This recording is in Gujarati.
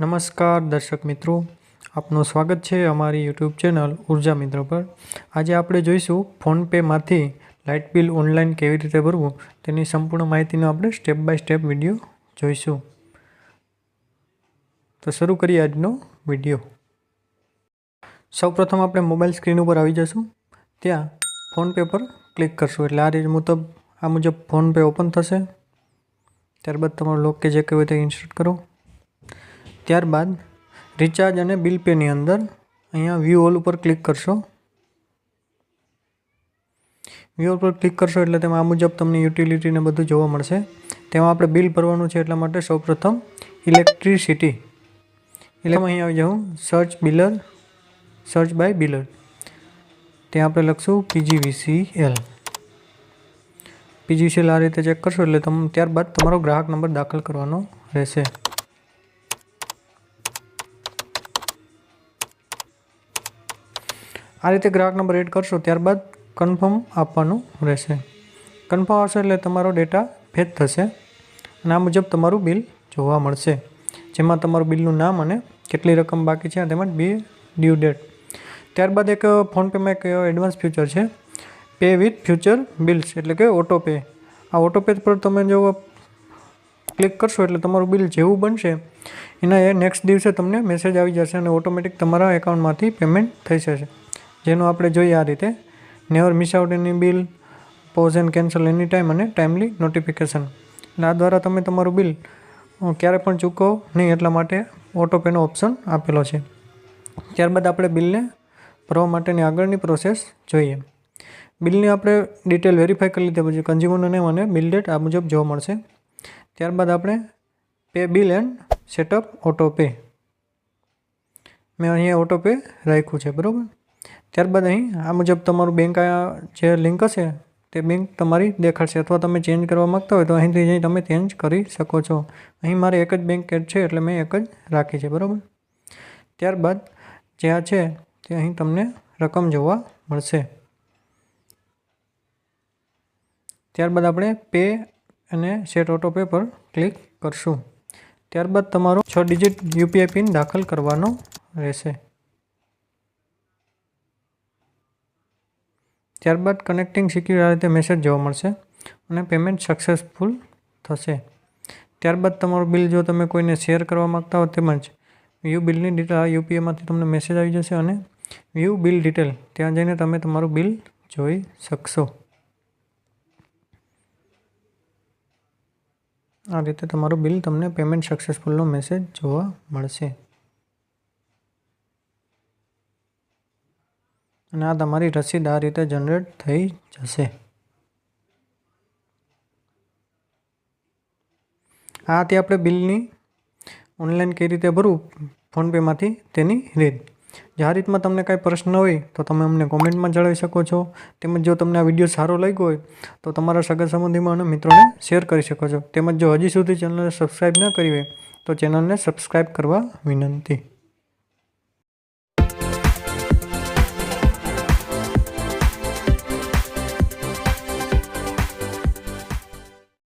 નમસ્કાર દર્શક મિત્રો, આપનું સ્વાગત છે અમારી યુટ્યુબ ચેનલ ઊર્જા મિત્ર પર. આજે આપણે જોઈશું ફોનપેમાંથી લાઇટ બિલ ઓનલાઈન કેવી રીતે ભરવું તેની સંપૂર્ણ માહિતીનો આપણે સ્ટેપ બાય સ્ટેપ વીડિયો જોઈશું. તો શરૂ કરીએ આજનો વીડિયો. સૌપ્રથમ આપણે મોબાઈલ સ્ક્રીન ઉપર આવી જશું. ત્યાં ફોનપે પર ક્લિક કરશું. એટલે આ રીત મુજબ, આ મુજબ ફોનપે ઓપન થશે. ત્યારબાદ તમારું લોક કે જે કંઈ હોય તે ઇન્સ્ટોલ કરો. ત્યારબાદ રિચાર્જ અને બિલ પેની અંદર અહીંયા વ્યૂ ઓલ ઉપર ક્લિક કરશો. વ્યૂ ઉપર ક્લિક કરશો એટલે તેમાં આ મુજબ તમને યુટિલિટીને બધું જોવા મળશે. તેમાં આપણે બિલ ભરવાનું છે એટલા માટે સૌપ્રથમ ઇલેક્ટ્રિસિટી એટલે અહીં આવી જાઉં. Search biller search by biller ત્યાં આપણે લખશું પીજીવીસીએલ પીજીવીસીએલ આ રીતે ચેક કરશો એટલે તમ, ત્યારબાદ તમારો ગ્રાહક નંબર દાખલ કરવાનો રહેશે. આ રીતે ગ્રાહક નંબર એડ કરશો ત્યારબાદ કન્ફર્મ આપવાનું રહેશે. કન્ફર્મ આવશે એટલે તમારો ડેટા ફેચ થશે અને આ મુજબ તમારું બિલ જોવા મળશે. જેમાં તમારું બિલનું નામ અને કેટલી રકમ બાકી છે તેમજ બે ડ્યુ ડેટ ત્યારબાદ એક ફોનપેમાં એક એડવાન્સ ફ્યુચર છે. પે વિથ ફ્યુચર બિલ્સ એટલે કે ઓટો પે આ ઓટો પે પર તમે જો ક્લિક કરશો એટલે તમારું બિલ જેવું બનશે. એના એ નેક્સ્ટ દિવસે તમને મેસેજ આવી જશે અને ઓટોમેટિક તમારા એકાઉન્ટમાંથી પેમેન્ટ થઈ જશે. જેનું આપણે જોઈએ આ રીતે. Never miss out any bill pause and cancel any time અને ટાઈમલી નોટિફિકેશન અને આ દ્વારા તમે તમારું બિલ ક્યારે પણ ચૂકવો નહીં એટલા માટે ઓટો પેનો ઓપ્શન આપેલો છે. ત્યારબાદ આપણે બિલને ભરવા માટેની આગળની પ્રોસેસ જોઈએ. બિલની આપણે ડિટેલ વેરીફાઈ કરી લીધા પછી કન્ઝ્યુમરનું નેમ અને બિલ ડેટ આ મુજબ જોવા મળશે. ત્યારબાદ આપણે pay bill and set up auto pay મેં અહીંયા ઓટો પે રાખ્યું છે, બરાબર? ત્યારબાદ અહીં આ મુજબ તમારું બેંક જે લિંક હશે, તે બેંક તમારી દેખાડશે અથવા તમે ચેન્જ કરવા માગતા હોય તો અહીંથી જઈ તમે ચેન્જ કરી શકો છો. અહીં મારે એક જ બેંક એડ છે એટલે મેં એક જ રાખી છે, બરાબર? ત્યારબાદ જે આ છે, તે અહીં તમને રકમ જોવા મળશે. ત્યારબાદ આપણે પે અને સેટ ઓટો પે પર ક્લિક કરશું. ત્યારબાદ તમારો છ ડિજિટ યુપીઆઈ પિન દાખલ કરવાનો રહેશે. ત્યારબાદ કનેક્ટિંગ સિક્યુર આ રીતે મેસેજ જોવા મળશે અને પેમેન્ટ સક્સેસફુલ થશે. ત્યારબાદ તમારું બિલ જો તમે કોઈને શેર કરવા માગતા હો તેમજ વ્યૂ બિલની ડિટેલ આ યુપીઆઈમાંથી તમને મેસેજ આવી જશે અને વ્યૂ બિલ ડિટેલ ત્યાં જઈને તમે તમારું બિલ જોઈ શકશો. આ રીતે તમારું બિલ તમને પેમેન્ટ સક્સેસફુલનો મેસેજ જોવા મળશે. અને આ તમારી રસીદ આ રીતે જનરેટ થઈ જશે. આ હતી આપણે બિલની ઓનલાઈન કઈ રીતે ભરવું ફોનપેમાંથી તેની રીત. જે આ રીતમાં તમને કાંઈ પ્રશ્ન હોય તો તમે અમને કોમેન્ટમાં જણાવી શકો છો. તેમજ જો તમને આ વીડિયો સારો લાગ્યો હોય તો તમારા સગા સંબંધીમાં અને મિત્રોને શેર કરી શકો છો. તેમજ જો હજી સુધી ચેનલને સબસ્ક્રાઈબ ન કરી હોય તો ચેનલને સબસ્ક્રાઈબ કરવા વિનંતી.